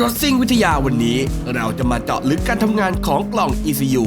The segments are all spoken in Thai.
รถซิ่งวิทยาวันนี้ เราจะมาเจาะลึกการทำงานของกล่อง ECU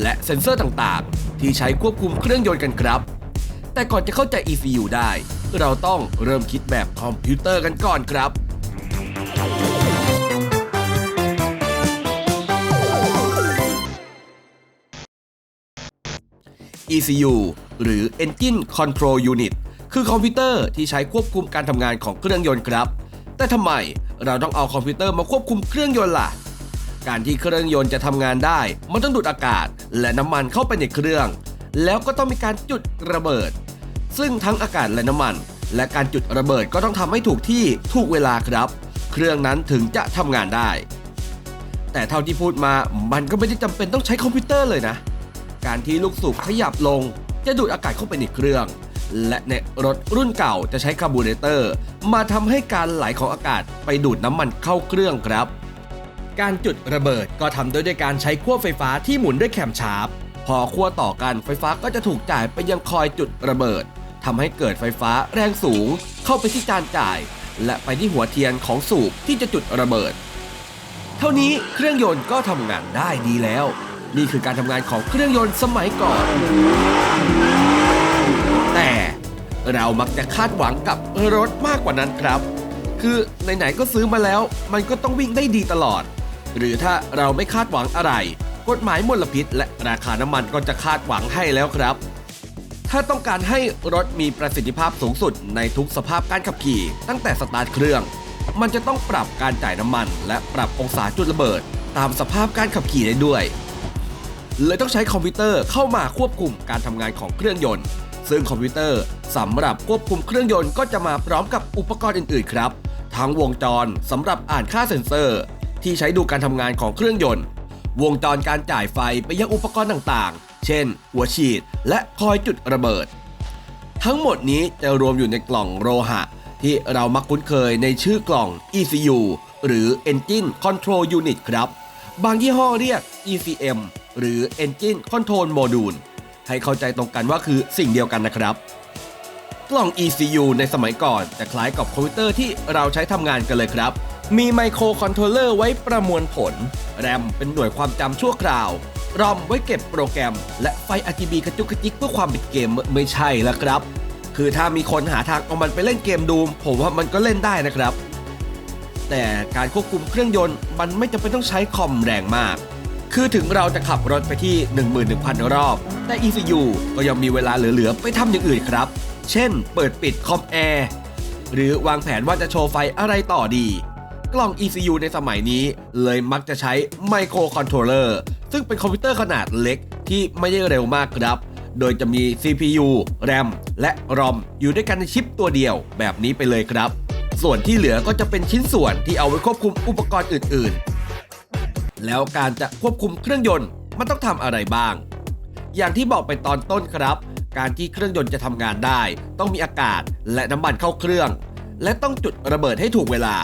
และเซ็นเซอร์ต่างๆ ที่ใช้ควบคุมเครื่องยนต์กันครับ แต่ก่อนจะเข้าใจ ECU ได้ เราต้องเริ่มคิดแบบคอมพิวเตอร์กันก่อนครับ ECU หรือ Engine Control Unit คือคอมพิวเตอร์ที่ใช้ควบคุมการทำงานของเครื่องยนต์ครับ แต่ทำไมเราต้องเอาคอมพิวเตอร์มาควบคุมเครื่องยนต์ล่ะ การที่เครื่องยนต์จะทำงานได้ มันต้องดูดอากาศ และน้ำมันเข้าไปในเครื่อง แล้วก็ต้องมีการจุดระเบิด ซึ่งทั้งอากาศและน้ำมัน และการจุดระเบิดก็ต้องทำให้ถูกที่ถูกเวลาครับ เครื่องนั้นถึงจะทำงานได้ แต่เท่าที่พูดมามันก็ไม่ได้จำเป็นต้องใช้คอมพิวเตอร์เลยนะ การที่ลูกสูบขยับลง จะดูดอากาศเข้าไปในเครื่อง และในรถรุ่นเก่าจะใช้คาร์บูเรเตอร์ มาทำให้การไหลของอากาศไปดูดน้ำมันเข้าเครื่องครับ การจุดระเบิดก็ทำโดยด้วยการใช้ขั้วไฟฟ้าที่หมุนด้วยแคมชาร์ปพอขั้วต่อกันไฟฟ้าก็จะถูกจ่ายไปยังคอยจุดระเบิดทำให้เกิดไฟฟ้าแรงสูง เข้าไปที่จานจ่าย และไปที่หัวเทียนของสูบที่จะจุดระเบิด เท่านี้เครื่องยนต์ก็ทำงานได้ดีแล้ว นี่คือการทำงานของเครื่องยนต์สมัยก่อน เรามักจะคาดหวังกับรถมากกว่านั้นครับ คือไหนๆก็ซื้อมาแล้ว มันก็ต้องวิ่งได้ดีตลอด หรือถ้าเราไม่คาดหวังอะไร กฎหมายมลพิษ และราคาน้ำมันก็จะคาดหวังให้แล้วครับ ถ้าต้องการให้รถมีประสิทธิภาพสูงสุดในทุกสภาพการขับขี่ ตั้งแต่สตาร์ทเครื่อง มันจะต้องปรับการจ่ายน้ำมัน และปรับองศาจุดระเบิด ตามสภาพการขับขี่ได้ด้วยเลยต้องใช้คอมพิวเตอร์เข้ามาควบคุมการทำงานของเครื่องยนต์ ซึ่งคอมพิวเตอร์สำหรับควบคุมเครื่องยนต์ก็จะมาพร้อมกับอุปกรณ์อื่น ๆ ครับ ทั้งวงจรสำหรับอ่านค่าเซ็นเซอร์ ที่ใช้ดูการทำงานของเครื่องยนต์ วงจรการจ่ายไฟไปยังอุปกรณ์ต่าง ๆ เช่น หัวฉีด และคอยจุดระเบิด ทั้งหมดนี้จะรวมอยู่ในกล่องโลหะ ที่เรามักคุ้นเคยในชื่อกล่อง ECU หรือ Engine Control Unit ครับ บางยี่ห้อเรียก ECM หรือ Engine Control Module ให้เข้าใจตรงกันว่าคือสิ่งเดียวกันนะครับ กล่อง ECU ในสมัยก่อนจะคล้ายกับคอมพิวเตอร์ที่เราใช้ทำงานกันเลยครับ มีไมโครคอนโทรลเลอร์ไว้ประมวลผล แรมเป็นหน่วยความจำชั่วคราว รอมไว้เก็บโปรแกรม และไฟ RGB กระจุกกระจิกเพื่อความเป็นเกมไม่ใช่แล้วครับ คือถ้ามีคนหาทางเอามันไปเล่นเกมดูมผมว่ามันก็เล่นได้นะครับ แต่การควบคุมเครื่องยนต์มันไม่จำเป็นต้องใช้คอมแรงมากคือถึงเราจะขับรถไปที่ 11,000 รอบ แต่ ECU ก็ยังมีเวลาเหลือ ๆ ไปทำอย่างอื่นครับ เช่น เปิดปิดคอมแอร์หรือวางแผนว่าจะโชว์ไฟอะไรต่อดี กล่อง ECU ในสมัยนี้เลยมักจะใช้ไมโครคอนโทรลเลอร์ซึ่งเป็นคอมพิวเตอร์ขนาดเล็กที่ไม่ได้เร็วมากครับ โดยจะมี CPU RAM และ ROM อยู่ด้วยกันในชิปตัวเดียวแบบนี้ไปเลยครับ ส่วนที่เหลือก็จะเป็นชิ้นส่วนที่เอาไว้ควบคุมอุปกรณ์อื่น ๆ แล้วการจะควบคุมเครื่องยนต์มันต้องทำอะไรบ้าง อย่างที่บอกไปตอนต้นครับ การที่เครื่องยนต์จะทำงานได้ ต้องมีอากาศและน้ำมันเข้าเครื่อง และต้องจุดระเบิดให้ถูกเวลา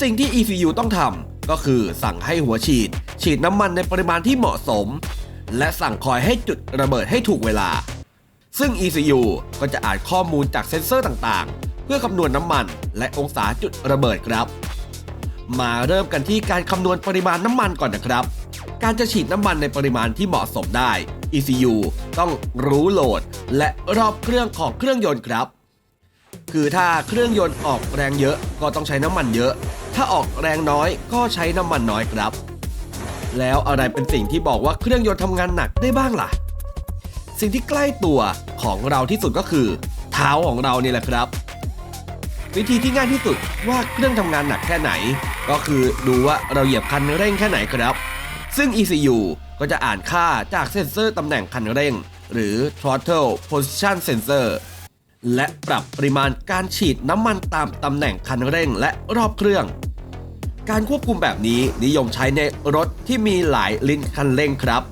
สิ่งที่ ECU ต้องทำก็คือสั่งให้หัวฉีด ฉีดน้ำมันในปริมาณที่เหมาะสม และสั่งคอยให้จุดระเบิดให้ถูกเวลา ซึ่ง ECU ก็จะอ่านข้อมูลจากเซ็นเซอร์ต่างๆ เพื่อคำนวณน้ำมันและองศาจุดระเบิดครับ มาเริ่มกันที่การคำนวณปริมาณน้ำมันก่อนนะครับ การจะฉีดน้ำมันในปริมาณที่เหมาะสมได้ ECU ต้องรู้โหลด และรอบเครื่องของเครื่องยนต์ครับ คือถ้าเครื่องยนต์ออกแรงเยอะก็ต้องใช้น้ำมันเยอะ ถ้าออกแรงน้อยก็ใช้น้ำมันน้อยครับ แล้วอะไรเป็นสิ่งที่บอกว่าเครื่องยนต์ทำงานหนักได้บ้างล่ะ สิ่งที่ใกล้ตัวของเราที่สุดก็คือ เท้าของเรานี่แหละครับวิธีที่ง่ายที่สุดว่าเครื่องทำงานหนักแค่ไหน ก็คือดูว่าเราเหยียบคันเร่งแค่ไหนครับ ซึ่ง ECU ก็จะอ่านค่าจากเซ็นเซอร์ตำแหน่งคันเร่ง หรือ throttle position sensor และปรับปริมาณการฉีดน้ำมันตามตำแหน่งคันเร่งและรอบเครื่อง การควบคุมแบบนี้นิยมใช้ในรถที่มีหลายลิ้นคันเร่งครับ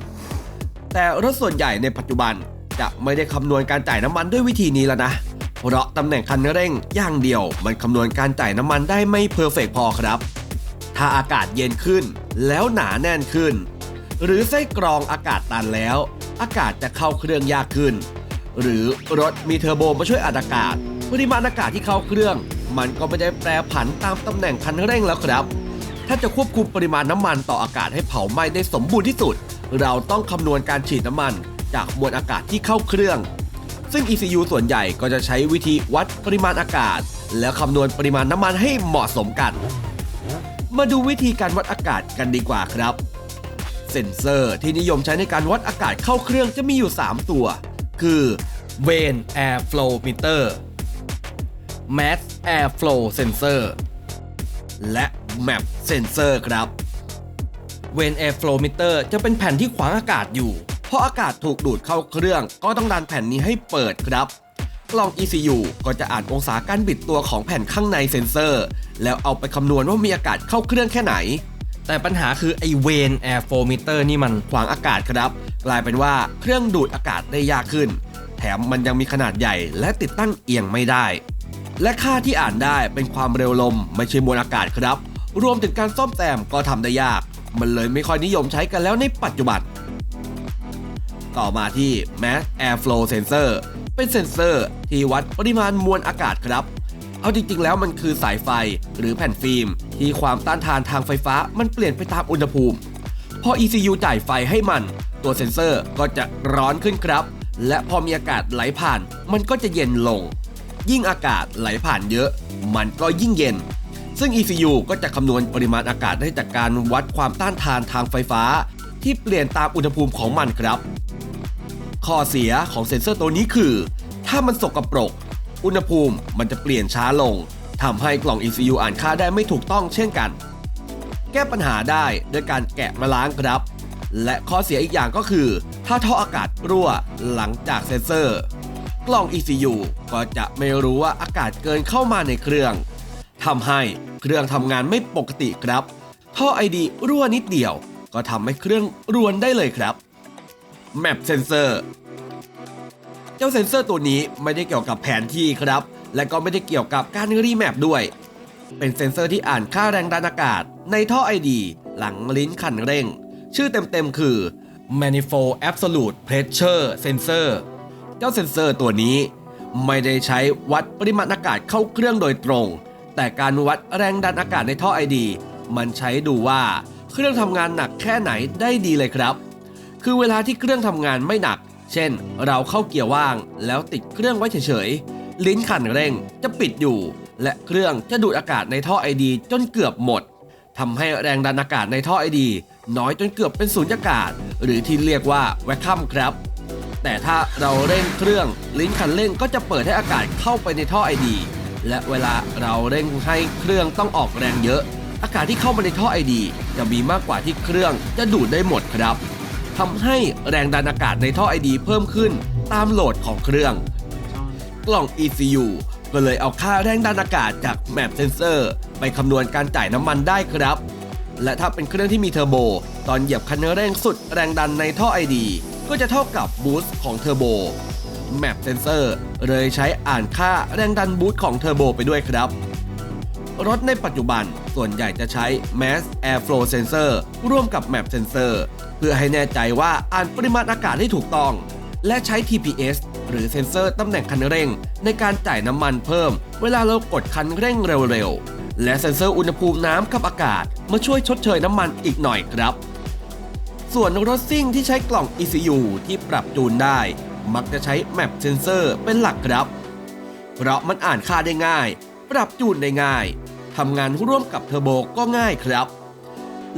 แต่รถส่วนใหญ่ในปัจจุบันจะไม่ได้คำนวณการจ่ายน้ำมันด้วยวิธีนี้แล้วนะ เพราะตำแหน่งคันเร่งอย่างเดียว มันคำนวณการจ่ายน้ำมันได้ไม่เพอร์เฟกพอครับ ถ้าอากาศเย็นขึ้นแล้วหนาแน่นขึ้น หรือไส้กรองอากาศตันแล้ว อากาศจะเข้าเครื่องยากขึ้น หรือรถมีเทอร์โบมาช่วยอัดอากาศปริมาณอากาศที่เข้าเครื่อง มันก็ไม่ได้แปรผันตามตำแหน่งคันเร่งแล้วครับ ถ้าจะควบคุมปริมาณน้ำมันต่ออากาศให้เผาไหม้ได้สมบูรณ์ที่สุด เราต้องคำนวณการฉีดน้ำมัน จากมวลอากาศที่เข้าเครื่อง ซึ่ง ECU ส่วนใหญ่ก็จะใช้วิธีวัดปริมาณอากาศ แล้วคำนวณปริมาณน้ำมันให้เหมาะสมกัน มาดูวิธีการวัดอากาศกันดีกว่าครับ เซ็นเซอร์ที่นิยมใช้ในการวัดอากาศเข้าเครื่องจะมีอยู่ 3 ตัว คือ v a n Air Flow Meter Mass Air Flow Sensor และ Map Sensor ครับ v a n Air Flow Meter จะเป็นแผ่นที่ขวางอากาศอยู่ เพราะอากาศถูกดูดเข้าเครื่อง ก็ต้องดันแผ่นนี้ให้เปิดครับกล้อง ECU ก็จะอ่านองศาการบิดตัวของแผ่นข้างในเซ็นเซอร์ แล้วเอาไปคำนวณว่ามีอากาศเข้าเครื่องแค่ไหน แต่ปัญหาคือไอเวนแอร์โฟมิเตอร์นี่มันขวางอากาศครับ กลายเป็นว่าเครื่องดูดอากาศได้ยากขึ้น แถมมันยังมีขนาดใหญ่และติดตั้งเอียงไม่ได้ และค่าที่อ่านได้เป็นความเร็วลมไม่ใช่มวลอากาศครับ รวมถึงการซ่อมแซมก็ทำได้ยาก มันเลยไม่ค่อยนิยมใช้กันแล้วในปัจจุบัน ต่อมาที่ Mass Airflow Sensor เป็นเซ็นเซอร์ที่วัดปริมาณมวลอากาศครับ เอาจริงๆ แล้วมันคือสายไฟหรือแผ่นฟิล์ม ที่ความต้านทานทางไฟฟ้ามันเปลี่ยนไปตามอุณหภูมิ พอ ECU จ่ายไฟให้มัน ตัวเซ็นเซอร์ก็จะร้อนขึ้นครับ และพอมีอากาศไหลผ่าน มันก็จะเย็นลง ยิ่งอากาศไหลผ่านเยอะ มันก็ยิ่งเย็น ซึ่ง ECU ก็จะคำนวณปริมาณอากาศได้จากการวัดความต้านทานทางไฟฟ้า ที่เปลี่ยนตามอุณหภูมิของมันครับ ข้อเสียของเซ็นเซอร์ตัวนี้คือ ถ้ามันสกรปรก อุณหภูมิมันจะเปลี่ยนช้าลงทำให้กล่อง ECU อ่านค่าได้ไม่ถูกต้องเช่นกัน แก้ปัญหาได้ด้วยการแกะมาล้างครับ และข้อเสียอีกอย่างก็คือ ถ้าท่ออากาศรั่วหลังจากเซ็นเซอร์ กล่อง ECU ก็จะไม่รู้ว่าอากาศเกินเข้ามาในเครื่องทำให้เครื่องทำงานไม่ปกติครับ ท่อ ID รั่วนิดเดียว ก็ทำให้เครื่องรวนได้เลยครับ Map Sensor เจ้าเซ็นเซอร์ตัวนี้ไม่ได้เกี่ยวกับแผนที่ครับ และก็ไม่ได้เกี่ยวกับการรีแมปด้วย เป็นเซ็นเซอร์ที่อ่านค่าแรงดันอากาศ ในท่อ ID หลังลิ้นคันเร่ง ชื่อเต็มๆคือ Manifold Absolute Pressure Sensor เจ้าเซ็นเซอร์ตัวนี้ ไม่ได้ใช้วัดปริมาณอากาศเข้าเครื่องโดยตรง แต่การวัดแรงดันอากาศในท่อ ID มันใช้ดูว่าเครื่องทำงานหนักแค่ไหนได้ดีเลยครับ คือเวลาที่เครื่องทำงานไม่หนัก เช่น เราเข้าเกียร์ว่าง แล้วติดเครื่องไว้เฉยๆ ลิ้นคันเร่งจะปิดอยู่ และเครื่องจะดูดอากาศในท่อไอดีจนเกือบหมดทำให้แรงดันอากาศในท่อไอดีน้อยจนเกือบเป็นสูญญากาศ หรือที่เรียกว่าแวคคัมครับ แต่ถ้าเราเร่งเครื่อง ลิ้นคันเร่งก็จะเปิดให้อากาศเข้าไปในท่อไอดี และเวลาเราเร่งให้เครื่องต้องออกแรงเยอะ อากาศที่เข้ามาในท่อไอดี จะมีมากกว่าที่เครื่องจะดูดได้หมดครับ ทำให้แรงดันอากาศในท่อไอดีเพิ่มขึ้นตามโหลดของเครื่อง กล่อง ECU ก็เลยเอาค่าแรงดันอากาศจากแมปเซนเซอร์ไปคำนวณการจ่ายน้ำมันได้ครับ และถ้าเป็นเครื่องที่มีเทอร์โบ ตอนเหยียบคันเร่งสุดแรงดันในท่อไอดีก็จะเท่ากับบูสต์ของเทอร์โบแมปเซนเซอร์เลยใช้อ่านค่าแรงดันบูสต์ของเทอร์โบไปด้วยครับ รถในปัจจุบัน ส่วนใหญ่จะใช้ Mass Airflow Sensor ร่วมกับ Map Sensor เพื่อให้แน่ใจว่าอ่านปริมาณอากาศได้ถูกต้อง และใช้ TPS หรือเซ็นเซอร์ตำแหน่งคันเร่ง ในการจ่ายน้ำมันเพิ่ม เวลาเรากดคันเร่งเร็วๆ และเซ็นเซอร์อุณหภูมิน้ำกับอากาศ มาช่วยชดเชยน้ำมันอีกหน่อยครับ ส่วนรถซิ่งที่ใช้กล่อง ECU ที่ปรับจูนได้ มักจะใช้ Map Sensor เป็นหลักครับ เพราะมันอ่านค่าได้ง่าย ปรับจูนได้ง่าย ทำงานร่วมกับเทอร์โบก็ง่ายครับ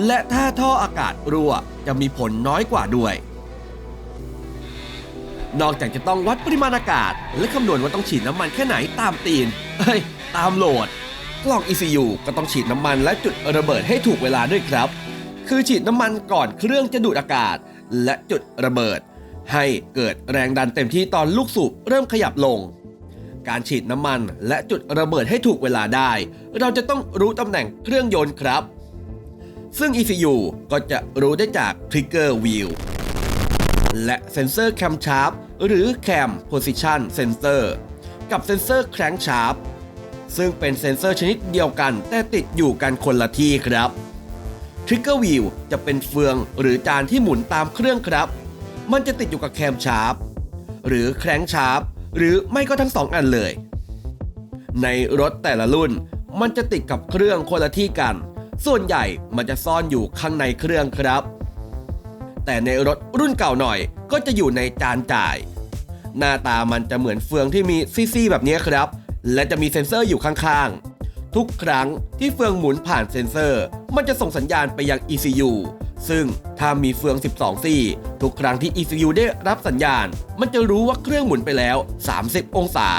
และถ้าท่ออากาศรั่วจะมีผลน้อยกว่าด้วย นอกจากจะต้องวัดปริมาณอากาศ และคำนวณว่าต้องฉีดน้ำมันแค่ไหนตามตีนเอ้ย ตามโหลด กล่อง ECU ก็ต้องฉีดน้ำมันและจุดระเบิดให้ถูกเวลาด้วยครับ คือฉีดน้ำมันก่อนเครื่องจะดูดอากาศ และจุดระเบิด ให้เกิดแรงดันเต็มที่ตอนลูกสูบเริ่มขยับลง การฉีดน้ำมัน และจุดระเบิดให้ถูกเวลาได้ เราจะต้องรู้ตำแหน่งเครื่องยนต์ครับ ซึ่ง ECU ก็จะรู้ได้จาก Trigger Wheel และเซนเซอร์ Cam Sharp หรือ Cam Position Sensor กับเซนเซอร์ Crank Sharp ซึ่งเป็นเซนเซอร์ชนิดเดียวกัน แต่ติดอยู่กันคนละที่ครับ Trigger Wheel จะเป็นเฟืองหรือจานที่หมุนตามเครื่องครับ มันจะติดอยู่กับแคมชาร์ปหรือแครงชาร์ป หรือไม่ก็ทั้งสองอันเลย ในรถแต่ละรุ่นมันจะติดกับเครื่องคนละที่กัน ส่วนใหญ่มันจะซ่อนอยู่ข้างในเครื่องครับ แต่ในรถรุ่นเก่าหน่อยก็จะอยู่ในจานจ่าย หน้าตามันจะเหมือนเฟืองที่มีซี่ๆแบบนี้ครับ และจะมีเซ็นเซอร์อยู่ข้างๆ ทุกครั้งที่เฟืองหมุนผ่านเซ็นเซอร์ มันจะส่งสัญญาณไปยัง ECU ซึ่งถ้ามีเฟือง 12 ซี่ ทุกครั้งที่ ECU ได้รับสัญญาณ มันจะรู้ว่าเครื่องหมุนไปแล้ว 30 องศา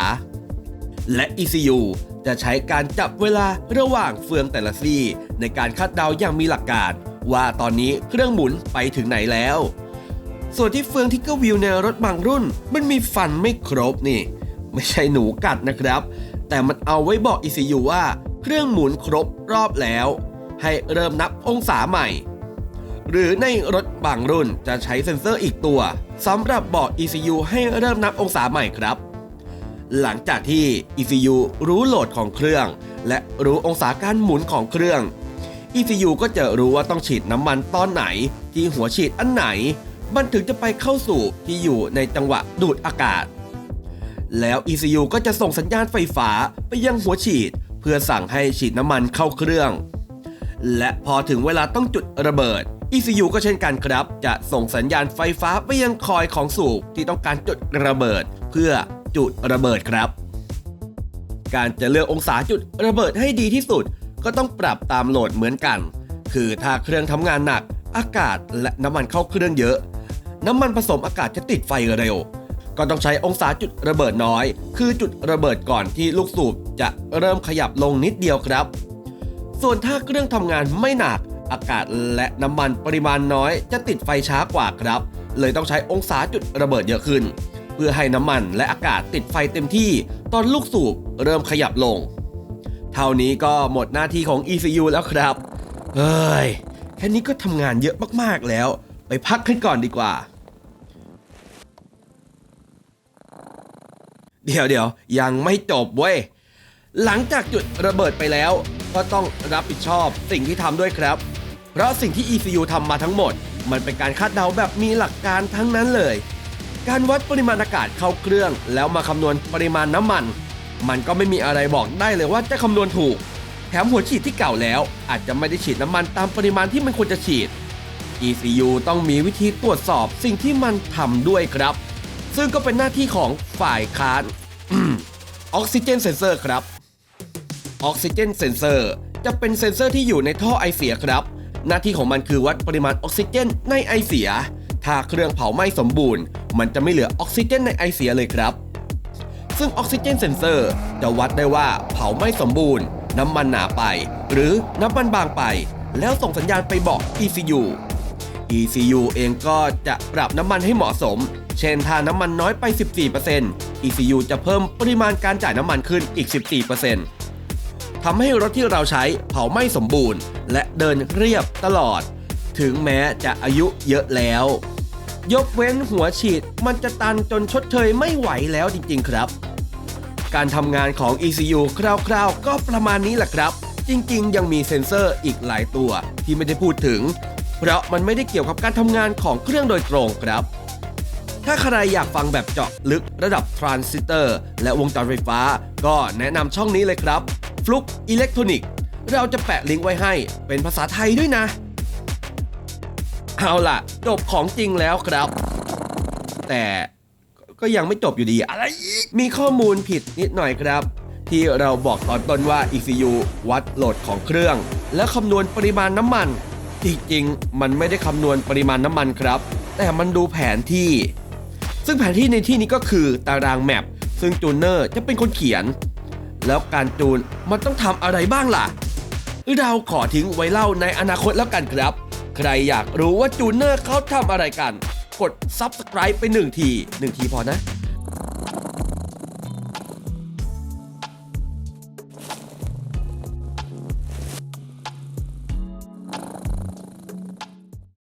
และ ECU จะใช้การจับเวลาระหว่างเฟืองแต่ละซี่ ในการคาดเดาอย่างมีหลักการ ว่าตอนนี้เครื่องหมุนไปถึงไหนแล้ว ส่วนที่เฟืองที่เกอร์วิวในรถบางรุ่น มันมีฟันไม่ครบนี่ ไม่ใช่หนูกัดนะครับ แต่มันเอาไว้บอก ECU ว่า เครื่องหมุนครบรอบแล้ว ให้เริ่มนับองศาใหม่ หรือในรถบางรุ่นจะใช้เซ็นเซอร์อีกตัวสำหรับบอก ECU ให้เริ่มนับองศาใหม่ครับ หลังจากที่ ECU รู้โหลดของเครื่อง และรู้องศาการหมุนของเครื่อง ECU ก็จะรู้ว่าต้องฉีดน้ำมันตอนไหน ที่หัวฉีดอันไหน มันถึงจะไปเข้าสู่ที่อยู่ในจังหวะดูดอากาศ แล้ว ECU ก็จะส่งสัญญาณไฟฟ้าไปยังหัวฉีด เพื่อสั่งให้ฉีดน้ำมันเข้าเครื่อง และพอถึงเวลาต้องจุดระเบิด ECU ก็เช่นกันครับ จะส่งสัญญาณไฟฟ้าไปยังคอยของสูบที่ต้องการจุดระเบิด เพื่อจุดระเบิดครับ การจะเลือกองศาจุดระเบิดให้ดีที่สุด ก็ต้องปรับตามโหลดเหมือนกัน คือถ้าเครื่องทำงานหนัก อากาศและน้ำมันเข้าเครื่องเยอะ น้ำมันผสมอากาศจะติดไฟเร็ว ก็ต้องใช้องศาจุดระเบิดน้อย คือจุดระเบิดก่อนที่ลูกสูบจะเริ่มขยับลงนิดเดียวครับ ส่วนถ้าเครื่องทำงานไม่หนัก อากาศและน้ำมันปริมาณน้อยจะติดไฟช้ากว่าครับ เลยต้องใช้องศาจุดระเบิดเยอะขึ้น เพื่อให้น้ำมันและอากาศติดไฟเต็มที่ ตอนลูกสูบเริ่มขยับลง เท่านี้ก็หมดหน้าที่ของ ECU แล้วครับเฮ้ยแค่นี้ก็ทำงานเยอะมากๆแล้ว ไปพักกันก่อนดีกว่า เดี๋ยวเดี๋ยวยังไม่จบเว้ยหลังจากจุดระเบิดไปแล้ว ก็ต้องรับผิดชอบสิ่งที่ทำด้วยครับ เพราะสิ่งที่ ECU ทำมาทั้งหมด มันเป็นการคาดเดาแบบมีหลักการทั้งนั้นเลย การวัดปริมาณอากาศเข้าเครื่อง แล้วมาคำนวณปริมาณน้ำมัน มันก็ไม่มีอะไรบอกได้เลยว่าจะคำนวณถูก แถมหัวฉีดที่เก่าแล้ว อาจจะไม่ได้ฉีดน้ำมันตามปริมาณที่มันควรจะฉีด ECU ต้องมีวิธีตรวจสอบสิ่งที่มันทำด้วยครับ ซึ่งก็เป็นหน้าที่ของฝ่ายค้านออกซิเจนเซนเซอร์ครับ ออกซิเจนเซนเซอร์จะเป็นเซนเซอร์ที่อยู่ในท่อไอเสียครับ หน้าที่ของมันคือวัดปริมาณออกซิเจนในไอเสีย ถ้าเครื่องเผาไหม้สมบูรณ์ มันจะไม่เหลือออกซิเจนในไอเสียเลยครับ ซึ่งออกซิเจนเซนเซอร์จะวัดได้ว่าเผาไหม่สมบูรณ์ น้ำมันหนาไป หรือน้ำมันบางไป แล้วส่งสัญญาณไปบอก ECU ECU เองก็จะปรับน้ำมันให้เหมาะสม เช่นถ้าน้ำมันน้อยไป 14% ECU จะเพิ่มปริมาณการจ่ายน้ำมันขึ้นอีก 14% ทำให้รถที่เราใช้เผาไม่สมบูรณ์ และเดินเรียบตลอด ถึงแม้จะอายุเยอะแล้ว ยกเว้นหัวฉีดมันจะตันจนชดเชยไม่ไหวแล้วจริงๆครับ การทำงานของ ECU คร่าวๆ ก็ประมาณนี้แหละครับ จริงๆ ยังมีเซ็นเซอร์อีกหลายตัวที่ไม่ได้พูดถึง เพราะมันไม่ได้เกี่ยวกับการทำงานของเครื่องโดยตรงครับถ้าใครอยากฟังแบบเจาะลึกระดับทรานซิสเตอร์และวงจรไฟฟ้า ก็แนะนำช่องนี้เลยครับ ฟลุกอิเล็กทรอนิกเราจะแปะลิงก์ไว้ให้เป็นภาษาไทยด้วยนะ เอาล่ะ จบของจริงแล้วครับ แต่ก็ยังไม่จบอยู่ดีอะไรอีกมีข้อมูลผิดนิดหน่อยครับ ที่เราบอกตอนต้นว่า ECU วัดโหลดของเครื่อง และคำนวณปริมาณน้ำมัน จริงๆ มันไม่ได้คำนวณปริมาณน้ำมันครับ แต่มันดูแผนที่ ซึ่งแผนที่ในที่นี้ก็คือตารางแมปซึ่งจูเนอร์จะเป็นคนเขียน แล้วการจูนมันต้องทำอะไรบ้างล่ะ เราขอทิ้งไว้เล่าในอนาคตแล้วกันครับ ใครอยากรู้ว่าจูนเนอร์เขาทำอะไรกัน กด Subscribe ไปหนึ่งทีหนึ่งทีพอนะ